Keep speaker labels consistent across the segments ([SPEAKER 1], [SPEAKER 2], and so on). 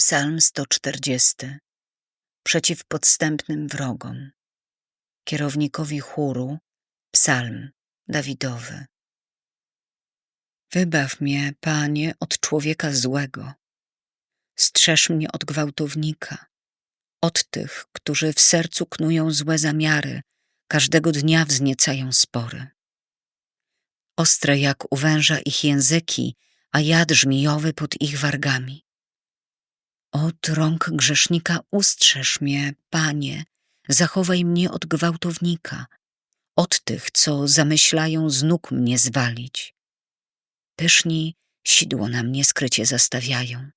[SPEAKER 1] Psalm 140 Przeciw podstępnym wrogom Kierownikowi chóru Psalm Dawidowy Wybaw mnie, Panie, od człowieka złego. Strzeż mnie od gwałtownika, od tych, którzy w sercu knują złe zamiary, każdego dnia wzniecają spory. Ostre jak u węża ich języki, a jad żmijowy pod ich wargami. Od rąk grzesznika ustrzeż mnie, Panie, zachowaj mnie od gwałtownika, od tych, co zamyślają z nóg mnie zwalić. Pyszni sidło na mnie skrycie zastawiają.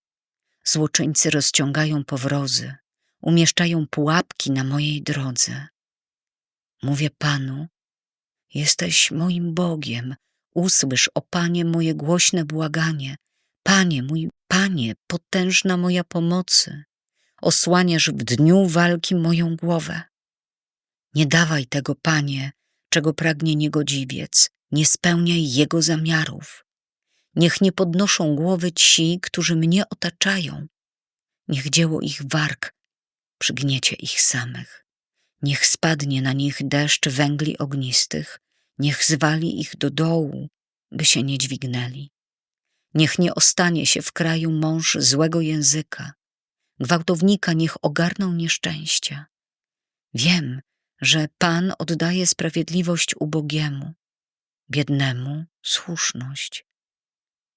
[SPEAKER 1] Złoczyńcy rozciągają powrozy, umieszczają pułapki na mojej drodze. Mówię Panu, jesteś moim Bogiem, usłysz, o Panie, moje głośne błaganie. Panie, mój Panie, potężna moja pomocy, osłaniasz w dniu walki moją głowę. Nie dawaj tego, Panie, czego pragnie niegodziwiec, nie spełniaj jego zamiarów. Niech nie podnoszą głowy ci, którzy mnie otaczają. Niech dzieło ich warg przygniecie ich samych. Niech spadnie na nich deszcz węgli ognistych, niech zwali ich do dołu, by się nie dźwignęli. Niech nie ostanie się w kraju mąż złego języka, gwałtownika niech ogarną nieszczęścia. Wiem, że Pan oddaje sprawiedliwość ubogiemu, biednemu słuszność.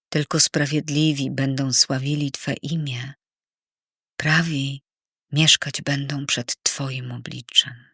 [SPEAKER 1] Tylko sprawiedliwi będą sławili Twe imię, prawi mieszkać będą przed Twoim obliczem.